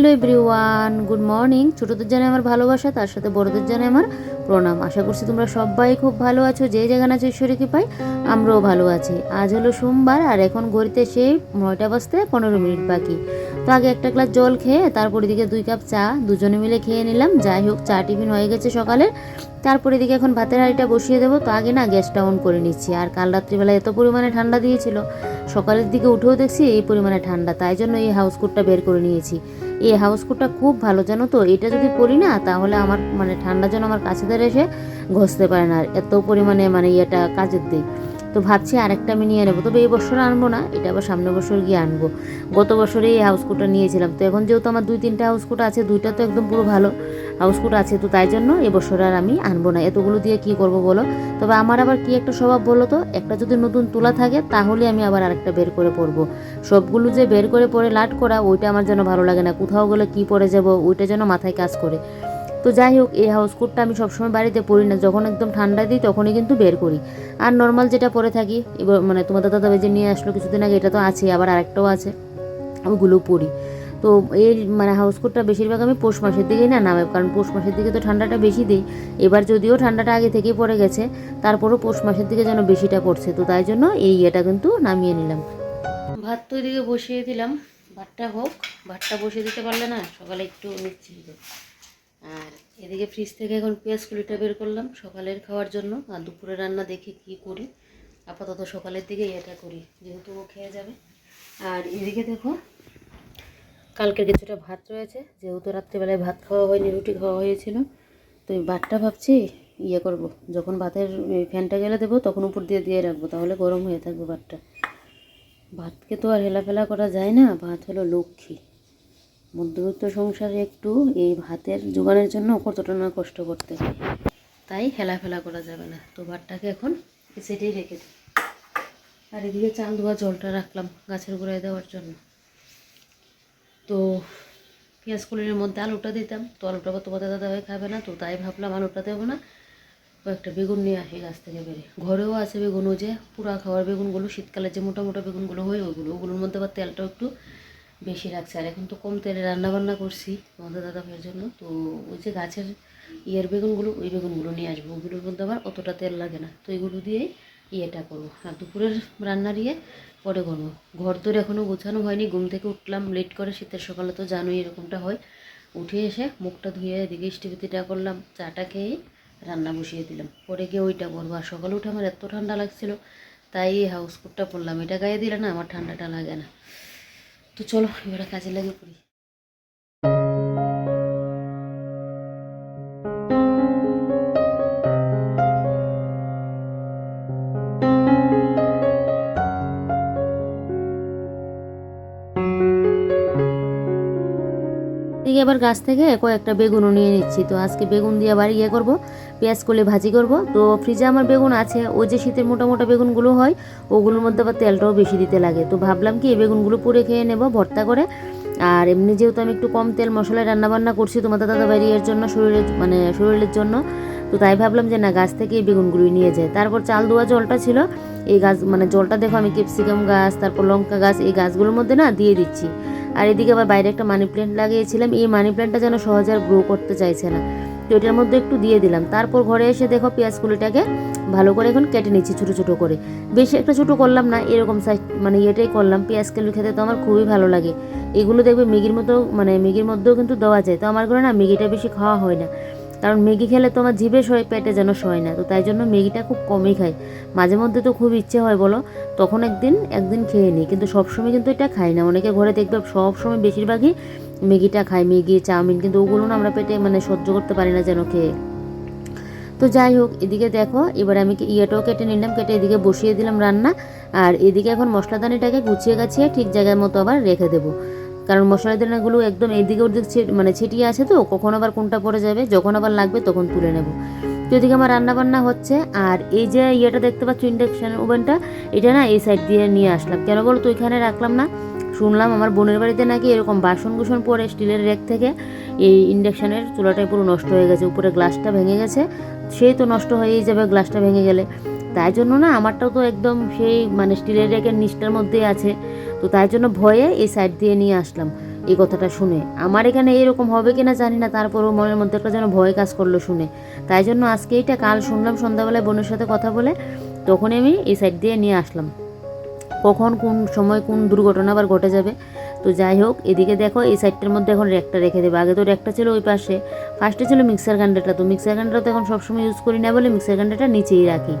Hello everyone, good morning. ছোটোদের জানে আমার ভালোবাসা, তার সাথে বড়দের জানে আমার প্রণাম। আশা করছি তোমরা সবাই খুব ভালো আছো, যে যেখানে আছো ঈশ্বরকে পাই আমরাও ভালো আছি। আজ হলো সোমবার, আর এখন ঘড়িতে সেই নয়টা বাজতে পনেরো মিনিট বাকি। তো আগে একটা গ্লাস জল খেয়ে, তারপর এদিকে দুই কাপ চা, দুজনে মিলে খেয়ে নিলাম। যাই হোক, চা টিফিন হয়ে গেছে সকালে। তারপর এদিকে এখন ভাতের হাঁড়িটা বসিয়ে দেবো। তো আগে না গ্যাসটা অন করে নিচ্ছি। আর কাল রাত্রিবেলা এত পরিমাণে ঠান্ডা দিয়েছিল, সকালের দিকে উঠেও দেখছি এই পরিমাণে ঠান্ডা। তাই জন্য এই হাউস কোটটা বের করে নিয়েছি। এই হাউস কোটটা খুব ভালো, জানো তো? এটা যদি পরি না, তাহলে আমার মানে ঠান্ডা যেন আমার কাছে ধরে এসে ঘষতে পারে না। আর এত পরিমাণে মানে ইয়েটা কাজের দিক। তো ভাবছি আরেকটা আমি নিয়ে নেব। তবে এই বছর আনব না, এটা আবার সামনের বছর গিয়ে আনব। গত বছরে এই হাউস কোটটা নিয়েছিলাম। তো এখন যেহেতু আমার দুই, তিনটা হাউস কোট আছে, দুইটা তো একদম পুরো ভালো হাউস কোট আছে, তো তাই জন্য এবছর আর আমি আনব না। এতগুলো দিয়ে কি করব বলো? তবে আমার আবার কি একটা স্বভাব বলো তো? একটা যদি নতুন তোলা থাকে, তাহলে আমি আবার আরেকটা বের করে পরবো। সবগুলো যে বের করে পরে লাট করা, ওইটা আমার যেন ভালো লাগে না। কোথাও গেলে কি পরে যাব, ওইটা যেন মাথায় কাজ করে। তো যাই হোক, এই হাউস কোটটা আমি সবসময় বাড়িতে পরি না। যখন একদম ঠান্ডা দিই, তখনই কিন্তু বের করি। আর নর্মাল যেটা পরে থাকি, এবার মানে তোমাদের দাদা যে নিয়ে আসলো কিছুদিন আগে, এটা তো আছে, আবার আরেকটাও আছে, ওগুলো পরি। তো এই মানে হাউস কোটটা বেশিরভাগ আমি পৌষ মাসের দিকেই না নামে কারণ পৌষ মাসের দিকে তো ঠান্ডাটা বেশি দিই। এবার যদিও ঠান্ডাটা আগে থেকেই পড়ে গেছে, তারপরও পৌষ মাসের দিকে যেন বেশিটা পড়ছে। তো তাই জন্য এই ইয়েটা কিন্তু নামিয়ে নিলাম। ভাত তো এদিকে বসিয়ে দিলাম। ভাতটা হোক, ভাতটা বসিয়ে দিতে পারলে না সকালে একটু নিচ্ছি আর এদিকে ফ্রিজ থেকে এখন পেঁয়াজ কুলিটা বের করলাম সকালের খাওয়ার জন্য আর দুপুরে রান্না দেখে কি করি। আপাতত সকালের দিকে এটা করি, যেহেতু ও খেয়ে যাবে। আর এদিকে দেখো কালকের কিছুটা ভাত রয়েছে, যেহেতু রাত্রিবেলায় ভাত খাওয়া হয়নি, রুটি খাওয়া হয়েছিল। তো এই ভাতটা ভাবছি ইয়ে করব, যখন ভাতের ফ্যানটা গেলে দেবো তখন উপর দিয়ে দিয়ে রাখব, তাহলে গরম হয়ে থাকবে ভাতটা। ভাতকে তো আর হেলাফেলা করা যায় না, ভাত হলো লক্ষ্মী। মধ্যবিত্ত সংসারে একটু এই ভাতের জোগানের জন্য কতটা না কষ্ট করতে হয়। তাই হেলাফেলা করা যাবে না। তো ভাতটাকে এখন সেটাই রেখে দিই। আর এদিকে চাল ধোয়া জলটা রাখলাম গাছের গোড়ায় দেওয়ার জন্য। তো পেঁয়াজ কুলির মধ্যে আলুটা দিতাম। তো আলুটা আবার তোমাদের দাদা ভাই খাবে না, তো তাই ভাবলাম আলুটা দেবো না। কয়েকটা বেগুন নিয়ে আসি গাছ থেকে বেরে ঘরেও আছে বেগুন ওই যে, পুরা খাওয়ার বেগুনগুলো, শীতকালে যে মোটা মোটা বেগুনগুলো হয়, ওইগুলো, ওগুলোর মধ্যে আবার তেলটাও একটু বেশি রাখছে। আর এখন তো কম তেলে রান্নাবান্না করছি তোমাদের দাদা ভাইয়ের জন্য। তো ওই যে গাছের ইয়ের বেগুনগুলো, ওই বেগুনগুলো নিয়ে আসব। ওগুলোর মধ্যে আবার অতটা তেল লাগে না। তো এগুলো দিয়েই ইয়েটা করব। আর দুপুরের রান্নার ইয়ে পরে করব। ঘর তোর এখনও গোছানো হয়নি। ঘুম থেকে উঠলাম, লেট করে শীতের সকালে তো জানোই এরকমটা হয়। উঠে এসে মুখটা ধুয়ে এদিকে স্টিভিতিটা করলাম, চাটা খেয়ে রান্না বসিয়ে দিলাম। পরে গিয়ে ওইটা করব। আর সকালে উঠে আমার এত ঠান্ডা লাগছিল, তাই হাউস কোটটা পরলাম। এটা গায়ে দিলে না আমার ঠান্ডাটা লাগে না। তো চলো এবারে কাজে লেগে পড়ি। দিকে এবার গাছ থেকে কয়েকটা বেগুনও নিয়ে নিচ্ছি। তো আজকে বেগুন দিয়ে আবার ইয়ে করব, পেঁয়াজ করলে ভাজি করব। তো ফ্রিজে আমার বেগুন আছে, ওই যে শীতের মোটা মোটা বেগুনগুলো হয়, ওগুলোর মধ্যে আবার তেলটাও বেশি দিতে লাগে। তো ভাবলাম কি এই বেগুনগুলো পুড়ে খেয়ে নেব ভর্তা করে। আর এমনি যেহেতু আমি একটু কম তেল মশলায় রান্নাবান্না করছি তোমাদের দাদা বাড়ির জন্য, শরীরের মানে শরীরের জন্য তো তাই ভাবলাম যে না, গাছ থেকে এই বেগুনগুলো নিয়ে যায় তারপর চাল ধোয়া জলটা ছিল, এই গাছ মানে জলটা দেখো আমি ক্যাপসিকাম গাছ, তারপর লঙ্কা গাছ, এই গাছগুলোর মধ্যে না দিয়ে দিচ্ছি। আর এদিকে আবার বাইরে একটা মানি প্ল্যান্ট লাগিয়েছিলাম, এই মানি প্ল্যান্টটা যেন সহজে আর গ্রো করতে চাইছে না। তো এটার মধ্যে একটু দিয়ে দিলাম। তারপর ঘরে এসে দেখো পেঁয়াজ কুলিটাকে ভালো করে এখন কেটে নিচ্ছি ছোটো ছোটো করে। বেশি একটা ছোটো করলাম না, এরকম সাইজ মানে ইয়েটাই করলাম। পেঁয়াজ কুলি খেতে তো আমার খুবই ভালো লাগে। এগুলো দেখবে ম্যাগির মতো মানে ম্যাগির মধ্যেও কিন্তু দেওয়া যায়। তো আমার ঘরে না ম্যাগিটা বেশি খাওয়া হয় না। কারণ ম্যাগি খেলে তো আমার জিভে সয় পেটে যেন সয় না। তো তাই জন্য ম্যাগিটা খুব কমই খাই। মাঝে মধ্যে তো খুব ইচ্ছে হয়, বলো? তখন একদিন একদিন খেয়ে নিই। কিন্তু সবসময় কিন্তু এটা খাই না। অনেকে ঘরে দেখবে সবসময় বেশিরভাগই ম্যাগিটা খাই ম্যাগি, চাউমিন, কিন্তু ওগুলো না আমরা পেটে মানে সহ্য করতে পারি না যেন খেয়ে। তো যাই হোক, এদিকে দেখো, এবার আমি কি ইয়েটাও কেটে নিলাম, কেটে এদিকে বসিয়ে দিলাম রান্না। আর এদিকে এখন মশলাদানিটাকে গুছিয়ে গাছিয়ে ঠিক জায়গার মতো আবার রেখে দেবো। কারণ মশলা দানাগুলো একদম এদিকে ওদিক মানে ছিটিয়ে আছে তো, কখন আবার কোনটা পড়ে যাবে, যখন আবার লাগবে তখন তুলে নেব। তো এদিকে আমার রান্না বান্না হচ্ছে, আর এই যে ইয়েটা দেখতে পাচ্ছ ইন্ডাকশান ওভেনটা এটা না এই সাইড দিয়ে নিয়ে আসলাম। কেন বলো তো ওইখানে রাখলাম না। শুনলাম আমার বোনের বাড়িতে নাকি এরকম বাসন কুসন পরে স্টিলের রেক থেকে। এই ইন্ডাকশানের চুলাটাই পুরো নষ্ট হয়ে গেছে, উপরে গ্লাসটা ভেঙে গেছে। সেই তো নষ্ট হয়েই যাবে গ্লাসটা ভেঙে গেলে। তাই জন্য না আমারটাও তো একদম সেই মানে স্টিলের রেকের নিচটার মধ্যেই আছে। তো তাই জন্য ভয়ে এই সাইড দিয়ে নিয়ে আসলাম এই কথাটা শুনে। আমার এখানে এরকম হবে কিনা জানি না, তারপরেও মনের মধ্যে একটা যেন ভয় কাজ করল শুনে। তাই জন্য আজকে এইটা কাল শুনলাম সন্ধ্যাবেলায় বোনের সাথে কথা বলে, তখনই আমি এই সাইড দিয়ে নিয়ে আসলাম। কখন কোন সময় কোন দুর্ঘটনা আবার ঘটে যাবে। তো যাই হোক, এদিকে দেখো এই সাইডটার মধ্যে এখন র্যাকটা রেখে দেবে। আগে তো র্যাকটা ছিল ওই পাশে। ফার্স্টে ছিল মিক্সার গ্রাইন্ডারটা তো মিক্সার গ্রাইন্ডারটা তো এখন সবসময় ইউজ করি না বলে মিক্সার গ্রাইন্ডারটা নিচেই রাখি।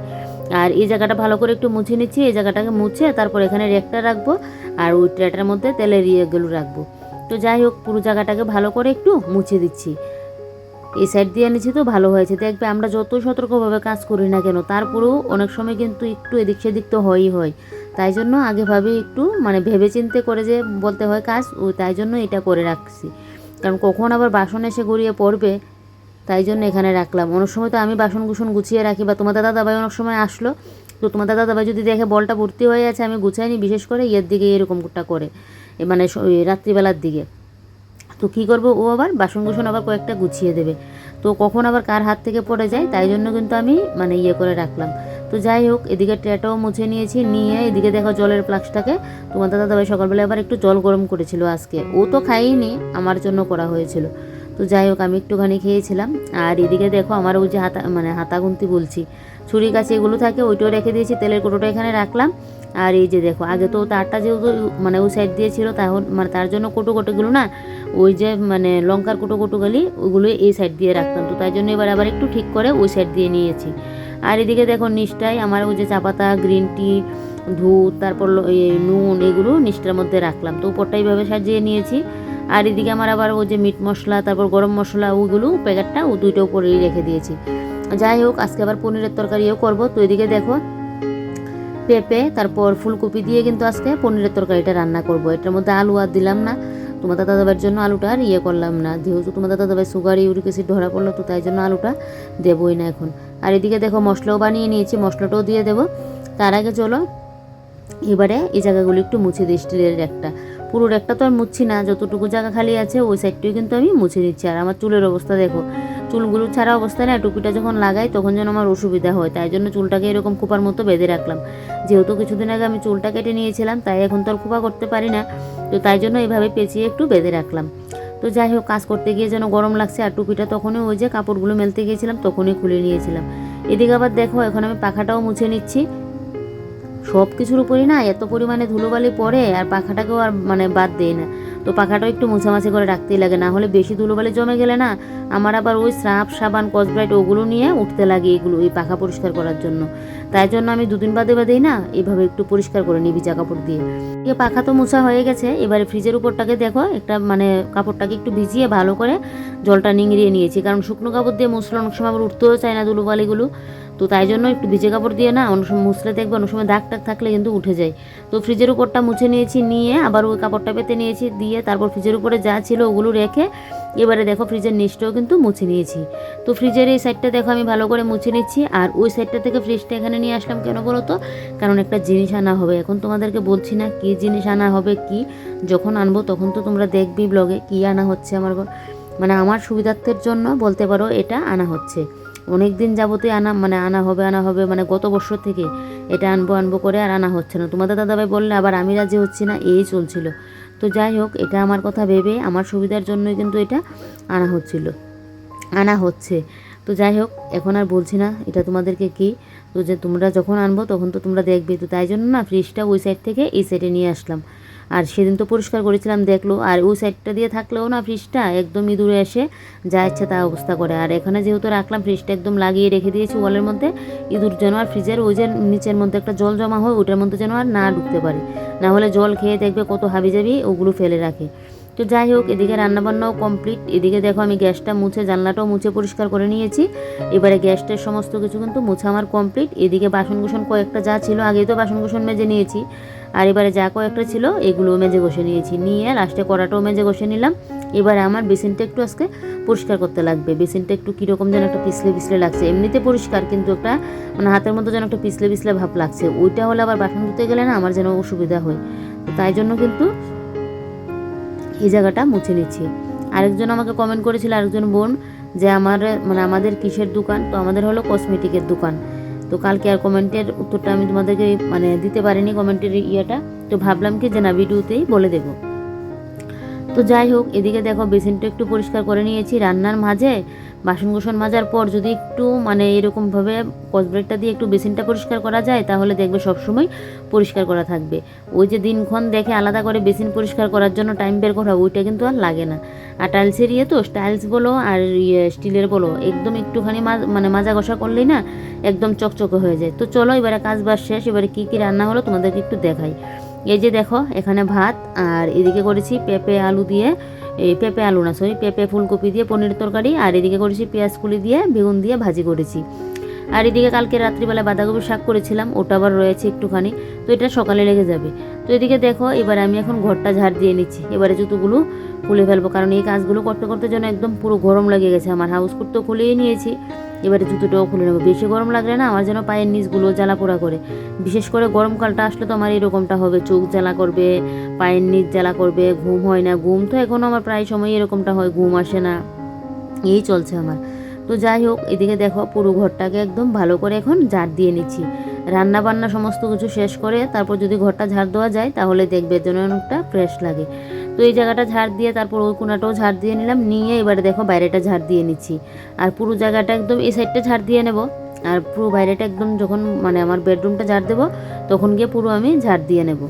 আর এই জায়গাটা ভালো করে একটু মুছে নিচ্ছি। এই জায়গাটাকে মুছে তারপর এখানে রেকটা রাখব আর ওই ট্রেটার মধ্যে তেলের ইয়েগুলো রাখব। তো যাই হোক, পুরো জায়গাটাকে ভালো করে একটু মুছে দিচ্ছি। এই সাইড দিয়ে এনেছি তো ভালো হয়েছে। দেখবে আমরা যত সতর্কভাবে কাজ করি না কেন তারপরেও অনেক সময় কিন্তু একটু এদিক সেদিক তো হয়ই হয়। তাই জন্য আগে ভাবে একটু মানে ভেবে চিন্তে করে যে বলতে হয় কাজ, ও তাই জন্য এটা করে রাখছি। কারণ কখন আবার বাসন এসে গড়িয়ে পড়বে তাই জন্য এখানে রাখলাম। অনেক সময় তো আমি বাসন কুসন গুছিয়ে রাখি বা তোমার দাদা দাদাভাই অনেক সময় আসলো, তো তোমার দাদা দাদাভাই যদি দেখে বলটা ভর্তি হয়ে আছে, আমি গুছাইনি, বিশেষ করে ইয়ের দিকে এরকমটা করে মানে রাত্রিবেলার দিকে। তো কী করব ও আবার বাসন কুসন আবার কয়েকটা গুছিয়ে দেবে। তো কখন আবার কার হাত থেকে পড়ে যায়, তাই জন্য কিন্তু আমি মানে ইয়ে করে রাখলাম। তো যাই হোক, এদিকে ট্যাটাও মুছে নিয়েছি, নিয়ে এদিকে দেখো জলের ফ্লাক্সটাকে। তোমার দাদা দাবাই সকালবেলা আবার একটু জল গরম করেছিল আজকে। ও তো খাইনি আমার জন্য করা হয়েছিল। তো যাই হোক, আমি একটুখানি খেয়েছিলাম। আর এদিকে দেখো, আমার ওই যে হাতা মানে হাতাগুন্তি বলছি। ছুরি কাছে এগুলো থাকে, ওইটাও রেখে দিয়েছি, তেলের কোটোটা এখানে রাখলাম। আর এই যে দেখো, আগে তো তারটা যেহেতু মানে ওই সাইড দিয়ে ছিল তখন মানে তার জন্য কোটো কোটোগুলো না, ওই যে মানে লঙ্কার কোটো কোটোগুলি, ওগুলো এই সাইড দিয়ে রাখতাম। তো তাই জন্য এবার আবার একটু ঠিক করে ওই সাইড দিয়ে নিয়েছি। আর এদিকে দেখো নিচটায় আমার ওই যে চা পাতা গ্রিন টি দুধ তারপর নুন এগুলো নিচটার মধ্যে রাখলাম। তো উপরটা এইভাবে সাজিয়ে নিয়েছি। আর এদিকে আমার আবার ওই যে মিট মশলা, তারপর গরম মশলা ওগুলো প্যাকেটটা ও দুইটা উপরেই রেখে দিয়েছি। যাই হোক, আজকে আবার পনিরের তরকারিও করব। তো এদিকে দেখো, পেঁপে, তারপর ফুলকপি দিয়ে কিন্তু আজকে পনিরের তরকারিটা রান্না করব। এটার মধ্যে আলু আর দিলাম না। তোমার দাদা দাবার জন্য আলুটা আর ইয়ে করলাম না। যেহেতু তোমার দাদা দাবার সুগার, ইউরিক অ্যাসিড ধরা পড়ল, তো তাই জন্য আলুটা দেবই না এখন। আর এদিকে দেখো, মশলাও বানিয়ে নিয়েছি, মশলাটাও দিয়ে দেবো। তার আগে চলো এবারে এই জায়গাগুলো একটু মুছে দিই, স্টিলের একটা। পুরো একটা তো আর মুছছি না, যতটুকু জায়গা খালি আছে, ওই সাইডটাই কিন্তু আমি মুছে নিচ্ছি আর আমার চুলের অবস্থা দেখো, চুলগুলো ছাড়া অবস্থা না, টুপিটা যখন লাগাই তখন যেন আমার অসুবিধা হয়, তাই জন্য চুলটাকে এরকম খোপার মতো বেঁধে রাখলাম। যেহেতু কিছুদিন আগে আমি চুলটা কেটে নিয়েছিলাম, তাই এখন তো আর খোপা করতে পারি না, তো তাই জন্য এইভাবে পেঁচিয়ে একটু বেঁধে রাখলাম। তো যাই হোক, কাজ করতে গিয়ে যেন গরম লাগছে, আর টুপিটা তখনই ওই যে কাপড়গুলো মেলতে গিয়েছিলাম, তখনই খুলে নিয়েছিলাম। এদিকে আবার দেখো, এখন আমি পাখাটাও মুছে নিচ্ছি। সব কিছুর উপরই না এত পরিমাণে ধুলোবালি পড়ে আর পাখাটাকেও আর মানে বাদ দেয় না। তো পাখাটাও একটু মুছামাছি করে রাখতেই লাগে, না হলে বেশি ধুলোবালি জমে গেলে না আমার আবার ওই স্রাপ সাবান, কসব্রাইট ওগুলো নিয়ে উঠতে লাগে এগুলো, এই পাখা পরিষ্কার করার জন্য। তাই জন্য আমি দুদিন বাদে বাদেই না এভাবে একটু পরিষ্কার করে নিই ভিজা কাপড় দিয়ে। দিয়ে পাখা তো মোছা হয়ে গেছে, এবারে ফ্রিজের উপরটাকে দেখো, একটা মানে কাপড়টাকে একটু ভিজিয়ে ভালো করে জলটা নিংড়িয়ে নিয়েছি। কারণ শুকনো কাপড় দিয়ে মুছলে অনেক সময় আবার উঠতেও চায় না ধুলোবালিগুলো। তো তাই জন্য একটু ভিজে কাপড় দিয়ে না, অনেক সময় মুছলে দেখবে, অনেক সময় দাগ টাগ থাকলে কিন্তু উঠে যায়। তো ফ্রিজের উপরটা মুছে নিয়েছি, নিয়ে আবার ওই কাপড়টা পেতে নিয়েছি, দিয়ে তারপর ফ্রিজের উপরে যা ছিল ওগুলো রেখে এবারে দেখো ফ্রিজের নিচটাও কিন্তু মুছে নিয়েছি। তো ফ্রিজের এই সাইডটা দেখো আমি ভালো করে মুছে নিচ্ছি, আর ওই সাইডটা থেকে ফ্রিজটা এখানে নিয়ে আসলাম কেন বলো তো? কারণ একটা জিনিস আনা হবে। এখন তোমাদেরকে বলছি না কী জিনিস আনা হবে, কি, যখন আনব তখন তো তোমরা দেখবি ব্লগে কী আনা হচ্ছে আমার মানে আমার সুবিধার্থের জন্য বলতে পারো এটা আনা হচ্ছে। অনেক দিন যাবতই আনা মানে আনা হবে আনা হবে মানে গত বছর থেকে এটা আনব আনব করে আর আনা হচ্ছে না। তোমাদের দাদাভাই বললে আবার আমি রাজি হচ্ছি না, এই চলছিল। তো যাই হোক, এটা আমার কথা ভেবে আমার সুবিধার জন্যই কিন্তু এটা আনা হচ্ছিল, আনা হচ্ছে। তো যাই হোক, এখন আর বলছি না, এটা তোমাদেরকে কি? তো যে তোমরা যখন আনব তখন তো তোমরা দেখবে। তো তাই জন্য না ফ্রিজটা ওই সাইড থেকে এই সাইডে নিয়ে আসলাম। আর সেদিন তো পরিষ্কার করেছিলাম, দেখল। আর ওই সাইডটা দিয়ে থাকলেও না ফ্রিজটা একদম ইঁদুরে এসে যা ইচ্ছা তা অবস্থা করে। আর এখানে যেহেতু রাখলাম ফ্রিজটা একদম লাগিয়ে রেখে দিয়েছি ওয়ালের মধ্যে। ইঁদুর যেন আর ফ্রিজের ওই যে নিচের মধ্যে একটা জল জমা হয়, ওটার মধ্যে যেন আর না ঢুকতে পারে। না হলে জল খেয়ে দেখবে কত হাবি যাবি ওগুলো ফেলে রাখে। তো যাই হোক, এদিকে রান্নাবান্নাও কমপ্লিট এদিকে দেখো আমি গ্যাসটা মুছে, জানলাটাও মুছে পরিষ্কার করে নিয়েছি। এবারে গ্যাসটার সমস্ত কিছু কিন্তু মুছে আমার কমপ্লিট এদিকে বাসন কুসন কয়েকটা যা ছিল, আগেই তো বাসন কুসন মেজে নিয়েছি। আর এবারে যা কয়েকটা ছিল এগুলো মেজে ঘষে নিয়েছি। নিয়ে লাস্টে কড়াটাও মেজে ঘষে নিলাম। এবারে আমার বেসিনটা একটু আজকে পরিষ্কার করতে লাগবে। বেসিনটা একটু কীরকম যেন একটা পিছলে পিছলে লাগছে। এমনিতে পরিষ্কার, কিন্তু একটা মানে হাতের মধ্যে যেন একটা পিছলে পিছলে ভাব লাগছে। ওইটা হলে আবার বাসন ধুতে গেলে না আমার যেন অসুবিধা হয়। তো তাই জন্য কিন্তু এই জায়গাটা মুছে নিচ্ছি। আরেকজন আমাকে কমেন্ট করেছিল, আরেকজন বোন, যে আমার মানে আমাদের কিসের দোকান? তো আমাদের হলো কসমেটিকের দোকান। তো কালকে আর কমেন্টের উত্তরটা আমি তোমাদেরকে মানে দিতে পারিনি কমেন্টের ইয়েটা। তো ভাবলাম কি যে না ভিডিওতেই বলে দেবো। তো যাই হোক, এদিকে দেখো বেসিনটা একটু পরিষ্কার করে নিয়েছি। রান্নার মাঝে বাসন কোসন মাজার পর যদি একটু মানে এরকমভাবে কসব্রেকটা দিয়ে একটু বেসিনটা পরিষ্কার করা যায়, তাহলে দেখবে সবসময় পরিষ্কার করা থাকবে। ওই যে দিনক্ষণ দেখে আলাদা করে বেসিন পরিষ্কার করার জন্য টাইম বের করা, ওইটা কিন্তু আর লাগে না। আর টাইলসের ইয়ে তো, টাইলস বলো আর ইয়ে স্টিলের বলো, একদম একটুখানি মানে মাজা ঘষা করলেই না, একদম চকচকে হয়ে যায়। তো চলো এবারে কাজ বাজ শেষ, এবারে কী কী রান্না হলো তোমাদেরকে একটু দেখাই। এই যে দেখো, এখানে ভাত, আর এদিকে করেছি পেঁপে আলু দিয়ে, এই পেঁপে আলু না সরি পেঁপে ফুলকপি দিয়ে পনির তরকারি, আর এদিকে করেছি পেঁয়াজ কুলি দিয়ে বেগুন দিয়ে ভাজি করেছি। আর এদিকে কালকে রাত্রিবেলা বাঁধাকপি শাক করেছিলাম, ওটা আবার রয়েছে একটুখানি, তো এটা সকালে লেগে যাবে। তো এদিকে দেখো, এবার আমি এখন ঘরটা ঝাড় দিয়ে নিচ্ছি, এবারে জুতোগুলো খুলে ফেলব। কারণ এই কাজগুলো করতে করতে যেন একদম পুরো গরম লেগে গেছে। আমার হাউস কোট তো খুলেই নিয়েছি। এবারে জুতোটাও খুলে নেব। বেশি গরম লাগলে না আমার যেন পায়ের নিচগুলো জ্বালা পোড়া করে। বিশেষ করে গরমকালটা আসলে তো আমার এরকমটা হবে। চোখ জ্বালা করবে, পায়ের নিচ জ্বালা করবে, ঘুম হয় না। ঘুম তো এখনও আমার প্রায় সময় এরকমটা হয়, ঘুম আসে না। এই চলছে আমার। তো যাই হোক, এদিকে দেখো পুরো ঘরটাকে একদম ভালো করে এখন ঝাড় দিয়ে নিচ্ছি। রান্না বান্না সমস্ত কিছু শেষ করে তারপর যদি ঘরটা ঝাড় দেওয়া যায় তাহলে দেখবে যেন অনেকটা ফ্রেশ লাগে। তো এই জায়গাটা ঝাড় দিয়ে তারপর ওই কোনাটাও ঝাড় দিয়ে নিলাম। নিয়ে এবারে দেখো বাইরেটা ঝাড় দিয়ে নিচ্ছি। আর পুরো জায়গাটা একদম এই সাইডটা ঝাড় দিয়ে নেব। আর পুরো বাইরেটা একদম যখন মানে আমার বেডরুমটা ঝাড় দেবো, তখন গিয়ে পুরো আমি ঝাড় দিয়ে নেব।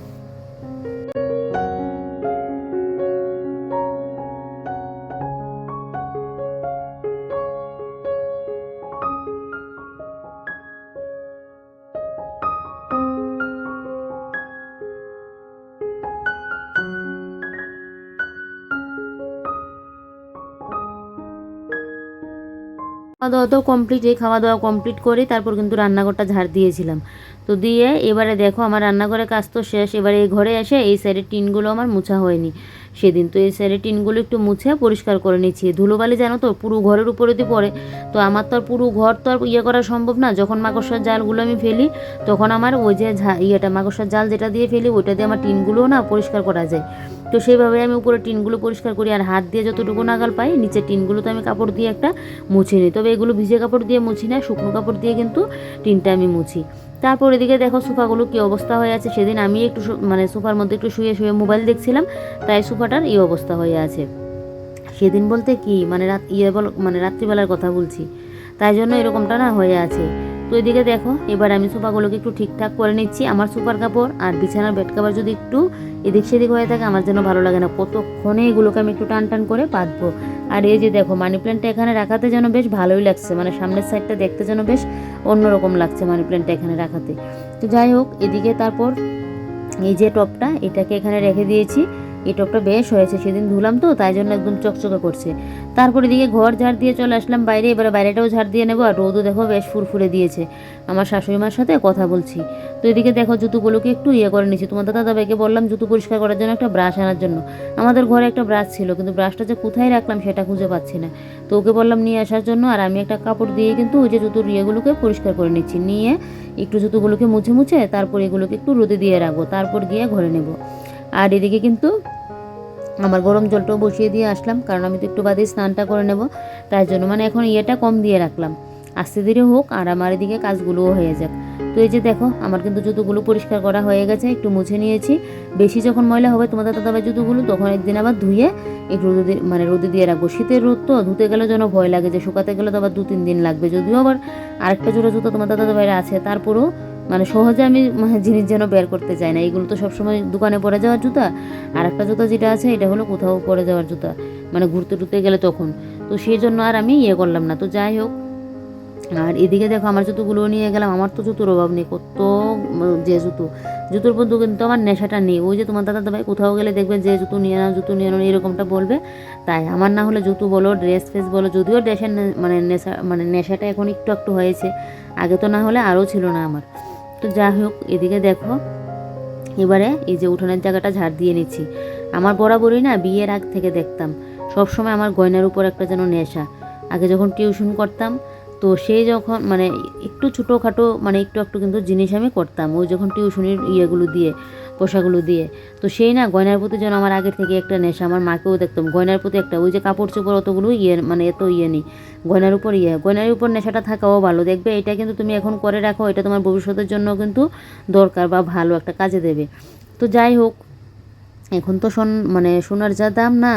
দাওয়া তো কমপ্লিট এই খাওয়া দাওয়া কমপ্লিট করে তারপর কিন্তু রান্নাঘরটা ঝাড় দিয়েছিলাম। তো দিয়ে এবারে দেখো আমার রান্নাঘরের কাজ তো শেষ, এবারে এই ঘরে এসে এই সাইডের টিনগুলো আমার মুছা হয়নি। সেদিন তো এই সাইডের টিনগুলো একটু মুছে পরিষ্কার করে নিচ্ছি ধুলোবালি জানো তো, পুরো ঘরের উপরে দিয়ে পড়ে। তো আমার তো আর পুরো ঘর তো আর ইয়ে করা সম্ভব না। যখন মাকড়সার জালগুলো আমি ফেলি, তখন আমার ওই যে ইয়েটা মাকড়সার জাল যেটা দিয়ে ফেলি, ওইটা দিয়ে আমার টিনগুলোও না পরিষ্কার করা যায়। তো সেইভাবে আমি উপরে টিনগুলো পরিষ্কার করি আর হাত দিয়ে যতটুকু নাগাল পাই, নিচের টিনগুলো তো আমি কাপড় দিয়ে একটা মুছি নিই। তবে এগুলো ভিজে কাপড় দিয়ে মুছি না, শুকনো কাপড় দিয়ে কিন্তু টিনটা আমি মুছি। তারপর এদিকে দেখো সোফাগুলো কী অবস্থা হয়ে আছে। সেদিন আমি একটু মানে সোফার মধ্যে একটু শুয়ে শুয়ে মোবাইল দেখছিলাম, তাই সোফাটার এই অবস্থা হয়ে আছে। সেদিন বলতে কি মানে রাত ইয়ে বল মানে রাত্রিবেলার কথা বলছি। তাই জন্য এরকমটা না হয়ে আছে। তো এদিকে দেখো, এবার আমি সোফাগুলোকে একটু ঠিকঠাক করে নিচ্ছি। আমার সুপার কাপড় আর বিছানার বেড কাপড় যদি একটু এদিক সেদিক হয়ে থাকে, আমার যেন ভালো লাগে না। কতক্ষণে এগুলোকে আমি একটু টান টান করে পাতবো। আর এই যে দেখো মানি প্ল্যান্টটা এখানে রাখাতে যেন বেশ ভালোই লাগছে। মানে সামনের সাইডটা দেখতে যেন বেশ অন্যরকম লাগছে মানি প্ল্যান্টটা এখানে রাখাতে। তো যাই হোক, এদিকে তারপর এই যে টপটা এটাকে এখানে রেখে দিয়েছি। এই টপটা বেশ হয়েছে, সেদিন ধুলাম তো, তাই জন্য একদম চকচকে করছে। তারপর এদিকে ঘর ঝাড় দিয়ে চলে আসলাম বাইরে, এবারে বাইরেটাও ঝাড় দিয়ে নেব, আর রোদও দেখো বেশ ফুরফুরে দিয়েছে। আমার শাশুড়ি মার সাথে কথা বলছি। তো এদিকে দেখো জুতোগুলোকে একটু ইয়ে করে নিচ্ছি তোমার দাদা ভাইকে বললাম জুতো পরিষ্কার করার জন্য একটা ব্রাশ আনার জন্য। আমাদের ঘরে একটা ব্রাশ ছিল, কিন্তু ব্রাশটা যে কোথায় রাখলাম সেটা খুঁজে পাচ্ছি না। তো ওকে বললাম নিয়ে আসার জন্য, আর আমি একটা কাপড় দিয়ে কিন্তু ওই যে জুতোর ইয়েগুলোকে পরিষ্কার করে নিচ্ছি। নিয়ে একটু জুতোগুলোকে মুছে মুছে, তারপর এগুলোকে একটু রোদে দিয়ে রাখব, তারপর গিয়ে ঘরে নেব। আর এদিকে কিন্তু আমার গরম জলটাও বসিয়ে দিয়ে আসলাম, কারণ আমি তো একটু বাদে স্নানটা করে নেব। তাই জন্য মানে এখন ইয়েটা কম দিয়ে রাখলাম। আস্তে ধীরে হোক আর আমার এদিকে কাজগুলোও হয়ে যাক। তো এই যে দেখো, আমার কিন্তু জুতোগুলো পরিষ্কার করা হয়ে গেছে, একটু মুছে নিয়েছি। বেশি যখন ময়লা হবে তোমাদের দাদাভাই জুতোগুলো, তখন একদিন আবার ধুয়ে একটু রোদে মানে রোদে দিয়ে রাখব। শীতের রোদ তো, ধুতে গেলে যেন ভয় লাগে যে শুকাতে গেলে তো আবার দু তিন দিন লাগবে। যদিও আবার আরেকটা জোড়া জুতো তোমাদের দাদাভাইরা আছে, তারপরেও মানে সহজে আমি মানে জিনিস যেন বের করতে চাই না। এগুলো তো সবসময় দোকানে পরে যাওয়ার জুতা। আর একটা জুতা যেটা আছে, এটা হলো কোথাও পরে যাওয়ার জুতা। মানে ঘুরতে টুরতে গেলে তখন। তো সেই জন্য আর আমি ইয়ে করলাম না। তো যাই হোক, আর এদিকে দেখো আমার জুতোগুলো নিয়ে গেলাম। আমার তো জুতোর অভাব নেই। কত যে জুতো। জুতোর মধ্যে কিন্তু আমার নেশাটা নেই। ওই যে তোমার দাদা ভাই কোথাও গেলে দেখবে যে জুতো নিয়ে নাও, জুতো নিয়ে নাও, এরকমটা বলবে। তাই আমার না হলে জুতো বলো, ড্রেস ফ্রেস বলো, যদিও ড্রেসের মানে নেশা মানে নেশাটা এখন একটু একটু হয়েছে। আগে তো না হলে আরও ছিল না আমার। তো যাই হোক, এদিকে দেখো, এবারে এই যে উঠোনের জায়গাটা ঝাড় দিয়ে নিচ্ছি। আমার বরাবরই না বিয়ের আগ থেকে দেখতাম, সবসময় আমার গয়নার উপর একটা যেন নেশা। আগে যখন টিউশন করতাম, তো সে যখন মানে একটু ছোটোখাটো মানে একটু একটু কিন্তু জিনিস আমি করতাম, ওই যখন টিউশনির ইয়েগুলো দিয়ে। পোশাকগুলো দিয়ে। তো সেই না গয়নার প্রতি যেন আমার আগের থেকে একটা নেশা, আমার মাকেও দেখতাম। গয়নার প্রতি একটা, ওই যে কাপড় চোপড় অতগুলো ইয়ে মানে এত ইয়ে নেই। গয়নার উপর ইয়ে গয়নার উপর নেশাটা থাকাও ভালো। দেখবে এটা কিন্তু তুমি এখন করে রাখো, এটা তোমার ভবিষ্যতের জন্য কিন্তু দরকার বা ভালো একটা কাজে দেবে। তো যাই হোক, এখন তো সোন মানে সোনার যা দাম না,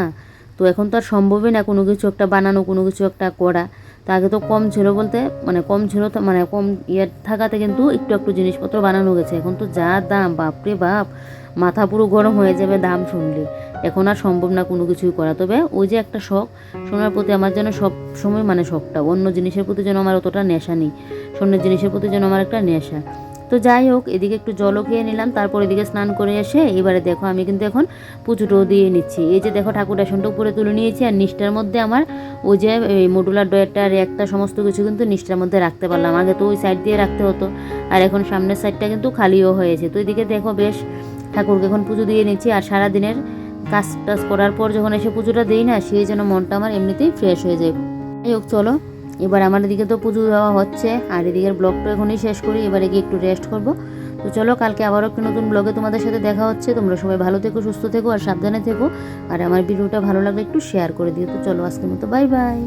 তো এখন তো আর সম্ভবই না কোনো কিছু একটা বানানো, কোনো কিছু একটা করা। তো আগে তো কম ছিল বলতে মানে কম ছিল মানে কম ইয়ে থাকাতে কিন্তু একটু একটু জিনিসপত্র বানানো গেছে। এখন তো যা দাম, বাপরে বাপ, মাথা পুরো গরম হয়ে যাবে দাম শুনলে। এখন আর সম্ভব না কোনো কিছুই করা। তবে ওই যে একটা শখ, সোনার প্রতি আমার যেন সব সময় মানে শখটা, অন্য জিনিসের প্রতি যেন আমার অতটা নেশা নেই। সোনার জিনিসের প্রতি যেন আমার একটা নেশা। তো যাই হোক, এদিকে একটু জলও খেয়ে নিলাম, তারপর এদিকে স্নান করে এসে এবারে দেখো আমি কিন্তু এখন পুজোটাও দিয়ে নিচ্ছি। এই যে দেখো ঠাকুর আসনটা উপরে তুলে নিয়েছি, আর নিষ্ঠার মধ্যে আমার ওই যে মডুলার ডয়েরটা একটা সমস্ত কিছু কিন্তু নিষ্ঠার মধ্যে রাখতে পারলাম। আগে তো ওই সাইড দিয়ে রাখতে হতো, আর এখন সামনের সাইডটা কিন্তু খালিও হয়েছে। তো এদিকে দেখো বেশ, ঠাকুরকে এখন পুজো দিয়ে নিচ্ছি, আর সারা দিনের কাজ টাজ করার পর যখন এসে পুজোটা দিই না, সেই যেন মনটা আমার এমনিতেই ফ্রেশ হয়ে যায়। যাই হোক, চলো এবার আমার এদিকে তো পুজো দেওয়া হচ্ছে, আর এদিকের ব্লগটা এখনই শেষ করি, এবারে গিয়ে একটু রেস্ট করব। তো চলো, কালকে আবারও একটু নতুন ব্লগে তোমাদের সাথে দেখা হচ্ছে। তোমরা সবাই ভালো থেকো, সুস্থ থেকো, আর সাবধানে থেকো। আর আমার ভিডিওটা ভালো লাগলে একটু শেয়ার করে দিও। তো চলো, আজকের মতো বাই বাই